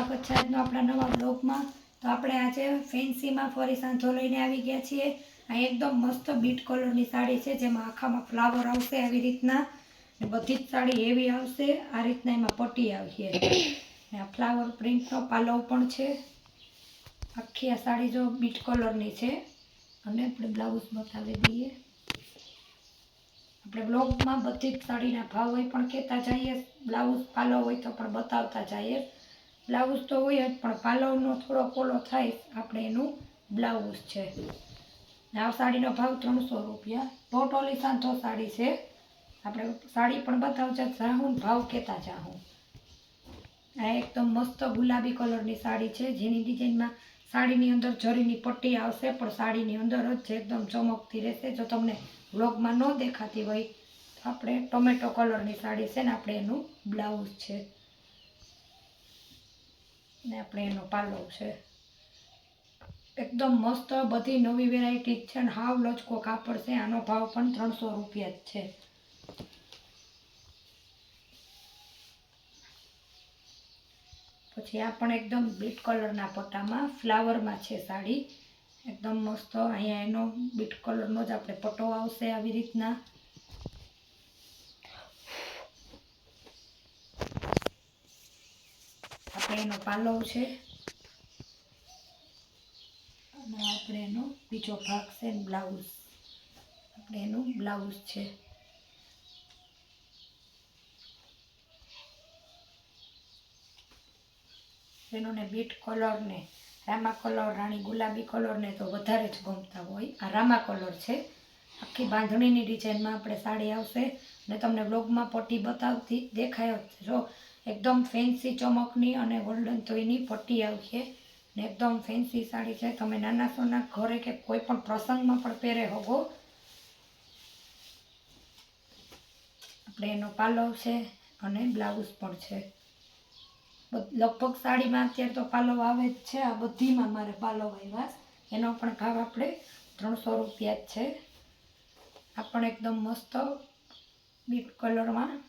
સ્વાગત છે આપણા નવા બ્લોગમાં તો આપણે આજે ફેન્સીમાં ફરી સાંધો લઈને આવી ગયા છીએ. આ એકદમ મસ્ત બીટ કલરની સાડી છે, જેમાં આખામાં ફ્લાવર આવશે આવી રીતના. બધી જ સાડી એવી આવશે, આ રીતના એમાં પટ્ટી આવશે આ ફ્લાવર પ્રિન્ટનો પાલવ પણ છે. આખી આ સાડી જો બીટ કલરની છે. અને આપણે બ્લાઉઝ બતાવી દઈએ. આપણે બ્લોગમાં બધી જ સાડીના ભાવ હોય પણ કહેતા જઈએ, બ્લાઉઝ પાલો હોય તો પણ બતાવતા જઈએ. બ્લાઉઝ તો હોય જ, પણ પાલવનો થોડો પોલો થાય આપણે એનું બ્લાઉઝ છે. આ સાડીનો ભાવ ત્રણસો રૂપિયા. ટોટલી સાંથો સાડી છે. આપણે સાડી પણ બતાવશે જાહું ભાવ કહેતા જાહું. આ એકદમ મસ્ત ગુલાબી કલરની સાડી છે, જેની ડિઝાઇનમાં સાડીની અંદર જરીની પટ્ટી આવશે, પણ સાડીની અંદર જ છે, એકદમ ચમકતી રહેશે. જો તમને વ્લોગમાં ન દેખાતી હોય, તો આપણે ટોમેટો કલરની સાડી છે ને, આપણે એનું બ્લાઉઝ છે. ને આપણે એનો પાલવ છે. એકદમ મસ્ત, બધી નવી વેરાયટી છે ને હાવ લચકો કાપડ છે. આનો ભાવ પણ ત્રણસો રૂપિયા જ છે. પછી આ પણ એકદમ બીટ કલરના પટ્ટામાં, ફ્લાવરમાં છે સાડી. એકદમ મસ્ત, અહીંયા એનો બીટ કલરનો જ આપણે પટ્ટો આવશે આવી રીતના. એનો પાલવ છે. અને આપણે એનો બીજો ભાગ છે, બ્લાઉઝ. આપણે એનું બ્લાઉઝ છે. એનો ને બીટ કલર ને રામા કલર, રાણી ગુલાબી કલર ને તો વધારે જ ગમતા હોય. આ રામા કલર છે. આખી બાંધણીની ડિઝાઇનમાં આપણે સાડી આવશે. ને તમને બ્લોગમાં પટ્ટી બતાવતી દેખાય જ જો, એકદમ ફેન્સી ચમકની અને ગોલ્ડન તોયની પટ્ટી આવશે ને એકદમ ફેન્સી સાડી છે. તમે નાના સોના ઘરે કે કોઈ પણ પ્રસંગમાં પણ પહેરે હોગો. આપણે એનો પાલવ છે અને બ્લાઉઝ પણ છે. લગભગ સાડીમાં અત્યારે તો પાલવ આવે જ છે. આ બધીમાં મારે પાલવ આવ્યા એનો પણ ભાવ આપણે ત્રણસો રૂપિયા જ છે. આ પણ એકદમ મસ્ત બીટ કલરમાં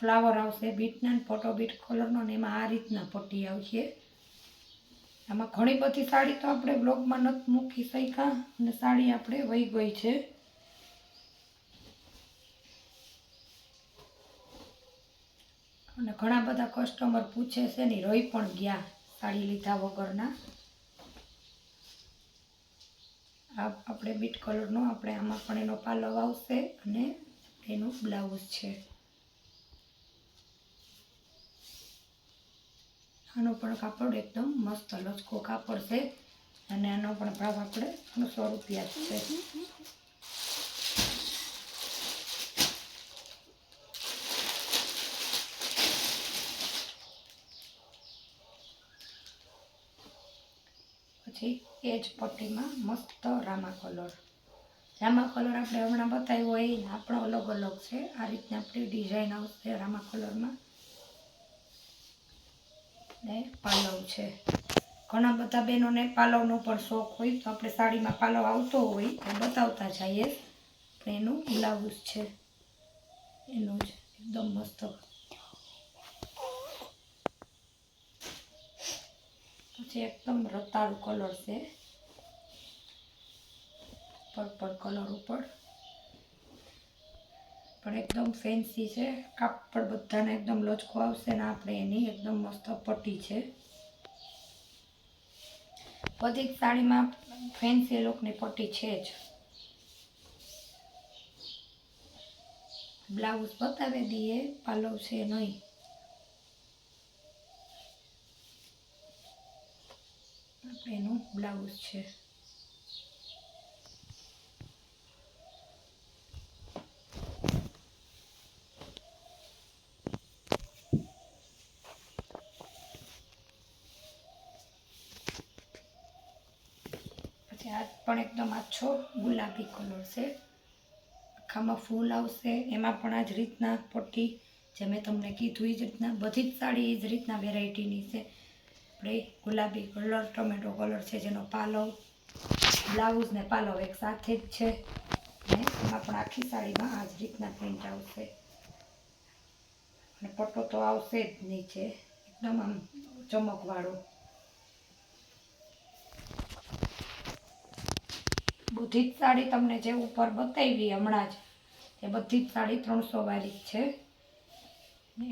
ફ્લાવર આવશે. બીટના ફોટો બીટ કલરનો ને એમાં આ રીતના પટ્ટી આવશે. આમાં ઘણી બધી સાડી તો આપણે બ્લોગમાં નથી મૂકી શક્યા. અને સાડી આપણે વહી ગઈ છે. અને ઘણા બધા કસ્ટમર પૂછે છે ને રહી પણ ગયા સાડી લીધા વગરના? આપણે બીટ કલરનો આપણે આમાં પણ એનો પાલવ આવશે અને એનું બ્લાઉઝ છે. આનો પણ કાપડ એકદમ મસ્ત લચકો કાપડ છે અને આનો પણ ભાવ આપણે ત્રણસો રૂપિયા છે. પછી એ જ પટ્ટીમાં મસ્ત રામા કલર. રામા કલર આપણે હમણાં બતાવ્યો એ આપણો અલગ અલગ છે. આ રીતના આપણી ડિઝાઇન આવશે રામા કલરમાં ને પાલવ છે. ઘણા બધા બહેનોને પાલવનો પણ શોખ હોય, તો આપણે સાડીમાં પાલવ આવતો હોય, તો બતાવતા જઈએ. એનું બ્લાઉઝ છે. એનું જ એકદમ મસ્ત. પછી એકદમ રતાળું કલર છે. પર્પલ કલર ઉપર. પણ એકદમ ફેન્સી છે. કાપડ બધાને એકદમ લચકો આવશે ને આપણે એની એકદમ મસ્ત પટ્ટી છે. બધી સાડીમાં ફેન્સી લુકની પટ્ટી છે જ. બ્લાઉઝ બતાવી દઈએ, પાલવ છે નહીં. એનું બ્લાઉઝ છે. પછી આ પણ એકદમ આછો ગુલાબી કલર છે. આખામાં ફૂલ આવશે. એમાં પણ આ જ રીતના પટ્ટી જે મેં તમને કીધું એ જ રીતના બધી જ સાડી એ જ રીતના વેરાયટીની છે. આપણે ગુલાબી કલર, ટમેટો કલર છે જેનો પાલવ બ્લાઉઝ ને પાલવ એક સાથે જ છે. ને એમાં પણ આખી સાડીમાં આ જ રીતના પ્રિન્ટ આવશે. અને પટ્ટો તો આવશે જ નીચે એકદમ આમ ચમકવાળું. બધી જ સાડી તમને જે ઉપર બતાવી હમણાં જ. એ બધી જ સાડી ત્રણસો વાળી છે.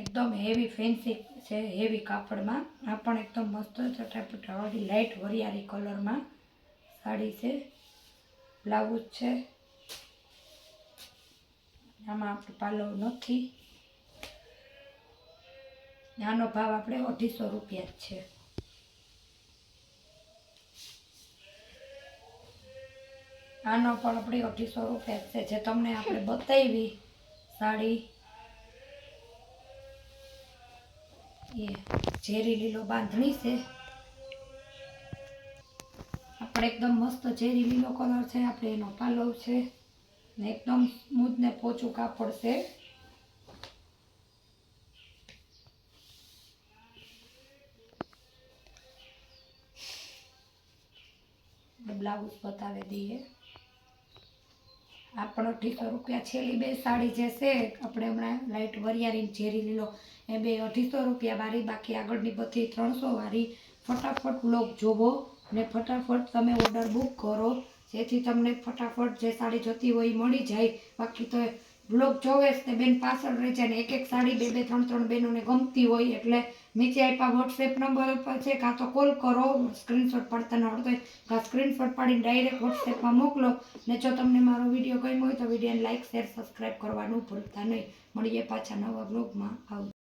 એકદમ હેવી ફેન્સી છે હેવી કાપડમાં. આ પણ એકદમ મસ્ત ચટાપટાવાળી લાઇટ વરિયાળી કલરમાં સાડી છે. બ્લાઉઝ છે. આમાં આપણે પાલવ નથી. આનો ભાવ આપણે અઢીસો રૂપિયા જ છે. આનો પણ આપણે અઢીસો રૂપિયા છે જે તમને આપણે બતાવી સાડી. એ ઝેરી લીલો બાંધણી છે. આપણે એકદમ મસ્ત ઝેરી લીલો કલર છે, આપણે એનો પાલવ છે, ને એકદમ સ્મૂથ ને પોચું કાપડ છે. બ્લાઉઝ બતાવી દઈએ. આ પણ અઢીસો રૂપિયા છેલ્લી બે સાડી જે છે, આપણે હમણાં લાઇટ વરિયાળી ઝેરી લીલો, એ બે અઢીસો રૂપિયા વાળી, બાકી આગળની બધી ત્રણસો વાળી ફટાફટ બ્લોગ જોવો ને ફટાફટ તમે ઓર્ડર બુક કરો, જેથી તમને ફટાફટ જે સાડી જોતી હોય એ મળી જાય. બાકી તો બ્લોગ જોવે જ ને બેન પાછળ રહી છે ને એક એક સાડી બે બે ત્રણ ત્રણ બેનોને ગમતી હોય એટલે નીચે આપ્યા વોટ્સએપ નંબર ઉપર છે કાં તો કોલ કરો સ્ક્રીનશોટ પાડતા ન આવડતો હોય કાં સ્ક્રીનશોટ પાડીને ડાયરેક્ટ વોટ્સએપમાં મોકલો. ને જો તમને મારો વીડિયો ગમ્યો હોય તો વિડીયોને લાઇક શેર સબસ્ક્રાઈબ કરવાનું ભૂલતા નહીં. મળીએ પાછા નવા બ્લોગમાં આવ